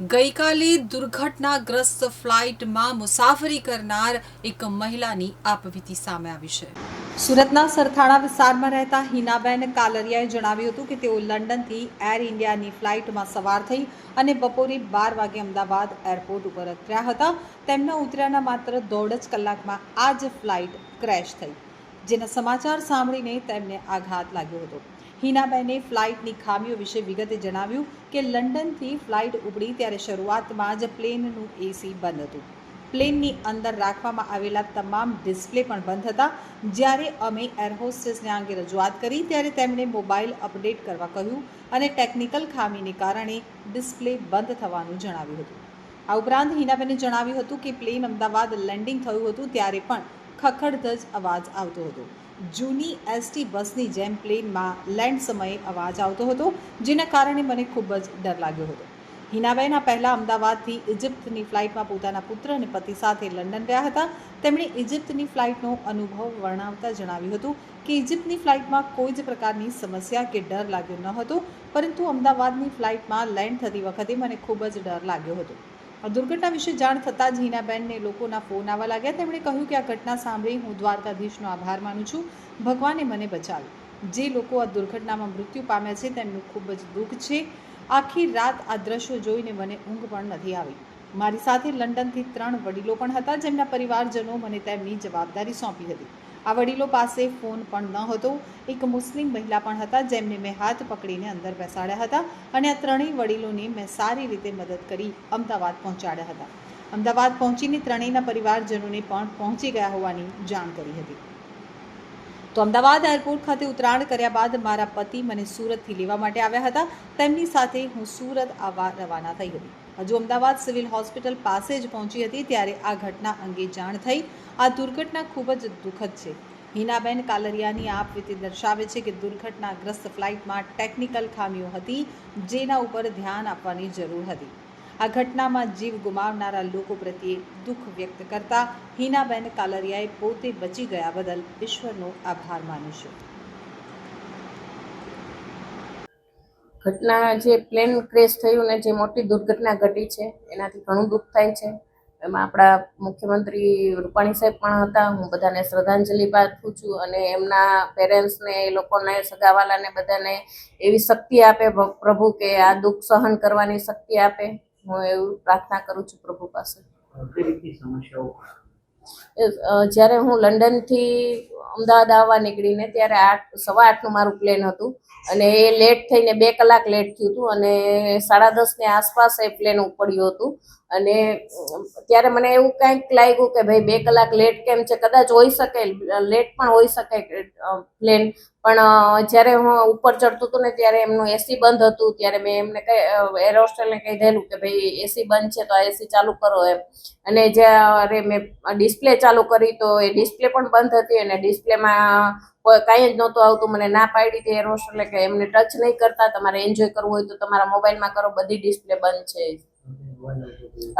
ગઈકાલે દુર્ઘટનાગ્રસ્ત ફ્લાઇટમાં મુસાફરી કરનાર એક મહિલાની આપવીતી સામે આવી છે. સુરતના સરથાણા વિસ્તારમાં રહેતા હિનાબેન કાલરિયાએ જણાવ્યું હતું કે તેઓ લંડનથી એર ઇન્ડિયાની ફ્લાઇટમાં સવાર થઈ અને બપોરે બાર વાગે અમદાવાદ એરપોર્ટ ઉપર ઉતર્યા હતા. તેમના ઉતર્યાના માત્ર દોઢ જ કલાકમાં આ જ ફ્લાઇટ ક્રેશ થઈ. જેના સમાચાર સાંભળીને તેમને આઘાત લાગ્યો હતો. હિનાબેને ફ્લાઇટની ખામીઓ વિશે વિગતે જણાવ્યું કે લંડનથી ફ્લાઇટ ઉપડી ત્યારે શરૂઆતમાં જ પ્લેનનું એસી બંધ હતું. પ્લેનની અંદર રાખવામાં આવેલા તમામ ડિસ્પ્લે પણ બંધ હતા. જ્યારે અમે એર અંગે રજૂઆત કરી ત્યારે તેમણે મોબાઈલ અપડેટ કરવા કહ્યું અને ટેકનિકલ ખામીને કારણે ડિસ્પ્લે બંધ થવાનું જણાવ્યું હતું. આ ઉપરાંત હિનાબેને જણાવ્યું હતું કે પ્લેન અમદાવાદ લેન્ડિંગ થયું હતું ત્યારે પણ ખખડધજ અવાજ આવતો હતો. જૂની એસટી બસની જેમ પ્લેનમાં લેન્ડ સમયે અવાજ આવતો હતો, જેના કારણે મને ખૂબ જ ડર લાગ્યો હતો. હિનાબેન પહેલાં અમદાવાદથી ઇજિપ્તની ફ્લાઇટમાં પોતાના પુત્ર અને પતિ સાથે લંડન ગયા હતા. તેમણે ઇજિપ્તની ફ્લાઇટનો અનુભવ વર્ણવતા જણાવ્યું હતું કે ઇજિપ્તની ફ્લાઇટમાં કોઈ જ પ્રકારની સમસ્યા કે ડર લાગ્યો ન હતો, પરંતુ અમદાવાદની ફ્લાઇટમાં લેન્ડ થતી વખતે મને ખૂબ જ ડર લાગ્યો હતો. આ દુર્ઘટના વિશે જાણ થતાં જ હિનાબેનને લોકોના ફોન આવવા લાગ્યા. તેમણે કહ્યું કે આ ઘટના સાંભળી હું દ્વારકાધીશનો આભાર માનું છું. ભગવાને મને બચાવ્યું. જે લોકો આ દુર્ઘટનામાં મૃત્યુ પામ્યા છે તેમનું ખૂબ જ દુઃખ છે. આખી રાત આ દ્રશ્યો જોઈને મને ઊંઘ પણ નથી આવી. મારી સાથે લંડનથી ત્રણ વડીલો પણ હતા જેમના પરિવારજનો મને તેમની જવાબદારી સોંપી હતી. આ વડીલો પાસે ફોન પણ ન હતો. એક મુસ્લિમ મહિલા પણ હતા, જેમને મેં હાથ પકડીને અંદર બેસાડ્યા હતા અને આ ત્રણેય વડીલોને મેં સારી રીતે મદદ કરી અમદાવાદ પહોંચાડ્યા હતા. અમદાવાદ પહોંચીને ત્રણેયના પરિવારજનોને પણ પહોંચી ગયા હોવાની જાણ કરી હતી. તો અમદાવાદ એરપોર્ટ ખાતે ઉતરાણ કર્યા બાદ મારા પતિ મને સુરતથી લેવા માટે આવ્યા હતા. તેમની સાથે હું સુરત આવવા રવાના થઈ હતી. હજુ અમદાવાદ સિવિલ હોસ્પિટલ પાસે જ પહોંચી હતી ત્યારે આ ઘટના અંગે જાણ થઈ. આ દુર્ઘટના ખૂબ જ દુઃખદ છે. હિનાબેન કાલરિયાની આપ રીતે દર્શાવે છે કે દુર્ઘટનાગ્રસ્ત ફ્લાઇટમાં ટેકનિકલ ખામીઓ હતી જેના ઉપર ધ્યાન આપવાની જરૂર હતી. આ ઘટનામાં જીવ ગુમાવનારા લોકો પ્રત્યે દુઃખ વ્યક્ત કરતા હિનાબેન કાલરિયાએ પોતે બચી ગયા બદલ ઈશ્વરનો આભાર માન્યો છે. ઘટના જે પ્લેન ક્રેશ થયું ને જે મોટી દુર્ઘટના ઘટી છે, એનાથી ઘણું દુઃખ થાય છે. એમાં આપણા મુખ્યમંત્રી રૂપાણી સાહેબ પણ હતા, હું બધાને શ્રદ્ધાંજલિ પાઠવું છું અને એમના પેરેન્ટ્સને એ લોકોને સગાવાલાને બધાને એવી શક્તિ આપે, પ્રભુ કે આ દુઃખ સહન કરવાની શક્તિ આપે. હું એવું પ્રાર્થના કરું છું પ્રભુ પાસે. જ્યારે હું લંડનથી અમદાવાદ આવવા નીકળીને ત્યારે આઠ સવા આઠનું મારું પ્લેન હતું અને એ લેટ થઈને બે કલાક લેટ થયું હતું અને સાડા દસની આસપાસ એ પ્લેન ઉપડ્યું હતું. અને ત્યારે મને એવું કંઈક લાગ્યું કે ભાઈ બે કલાક લેટ કેમ છે? કદાચ હોઈ શકે લેટ પણ હોઈ શકે પ્લેન પણ જ્યારે હું ઉપર ચડતું હતું ને, ત્યારે એમનું એસી બંધ હતું. ત્યારે મેં એમને કહી એર હોસ્ટેલને કહી દેલું કે ભાઈ એસી બંધ છે તો આ એસી ચાલુ કરો એમ. અને જ્યારે મેં ડિસ્પ્લે ચાલુ કરી તો એ ડિસ્પ્લે પણ બંધ હતી અને ડિસ્પ્લેમાં કોઈ જ નહોતું આવતું. મને ના પાડી હતી એર હોસ્ટેલે કે એમને ટચ નહીં કરતા. તમારે એન્જોય કરવું હોય તો તમારા મોબાઈલમાં કરો, બધી ડિસ્પ્લે બંધ છે.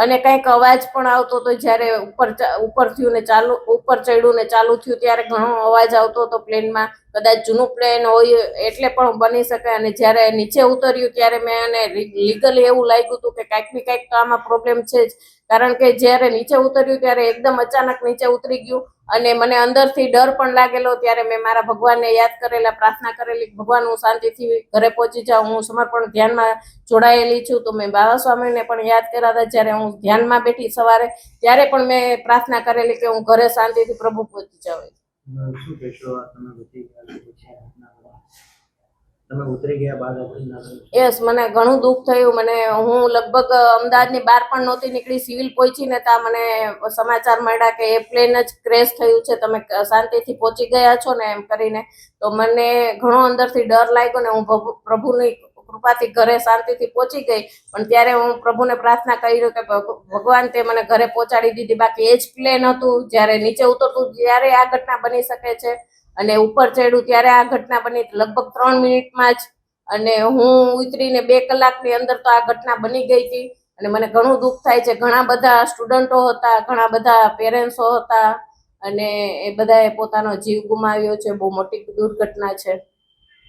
અને કંઈક અવાજ પણ આવતો હતો જ્યારે ઉપર ઉપર થયું ને ચાલુ, ઉપર ચડ્યું ને ચાલુ થયું ત્યારે ઘણો અવાજ આવતો હતો પ્લેનમાં. કદાચ જૂનું પ્લેન હોય એટલે પણ બની શકે. અને જ્યારે નીચે ઉતર્યું ત્યારે મેં એને લીગલી એવું લાગ્યું હતું કે કાંઈક ને કાંઈક તો આમાં પ્રોબ્લેમ છે જ. કારણ કે જ્યારે નીચે ઉતર્યું ત્યારે એકદમ અચાનક નીચે ઉતરી ગયું અને મને અંદરથી ડર પણ લાગેલો. ત્યારે મેં મારા ભગવાનને યાદ કરેલા, પ્રાર્થના કરેલી, ભગવાન હું શાંતિથી ઘરે પહોંચી જાઉં, હું સમર્પણ ધ્યાનમાં જોડાયેલી છું. તો મેં બાબા સ્વામીને પણ યાદ કર્યા હતા જ્યારે હું ધ્યાનમાં બેઠી સવારે ત્યારે પણ મેં પ્રાર્થના કરેલી કે હું ઘરે શાંતિથી પ્રભુ પહોંચી જાઉં. યસ મને ઘણું દુઃખ થયું. મને હું લગભગ અમદાવાદની બહાર પણ નહોતી નીકળી સિવિલ પહોંચીને ત્યાં મને સમાચાર મળ્યા કે એ પ્લેન જ ક્રેશ થયું છે. તમે શાંતિથી પહોંચી ગયા છો ને એમ કરીને. તો મને ઘણો અંદરથી ડર લાગ્યો ને હું પ્રભુ- પ્રભુની કૃપાથી ઘરે શાંતિથી પહોંચી ગઈ. પણ ત્યારે હું પ્રભુને પ્રાર્થના કરી કે ભગ- ભગવાન તે મને ઘરે પહોંચાડી દીધી. બાકી એ જ પ્લેન હતું. જ્યારે નીચે ઉતરતું ત્યારે આ ઘટના બની શકે છે. અને ઉપર ચડ્યું ત્યારે આ ઘટના બની. લગભગ ત્રણ મિનિટમાં જ. અને હું ઉતરીને બે કલાકની અંદર તો આ ઘટના બની ગઈ હતી. અને મને ઘણું દુઃખ થાય છે. ઘણા બધા સ્ટુડન્ટો હતા, ઘણા બધા પેરેન્ટ્સો હતા. અને એ બધાએ પોતાનો જીવ ગુમાવ્યો છે. બહુ મોટી દુર્ઘટના છે.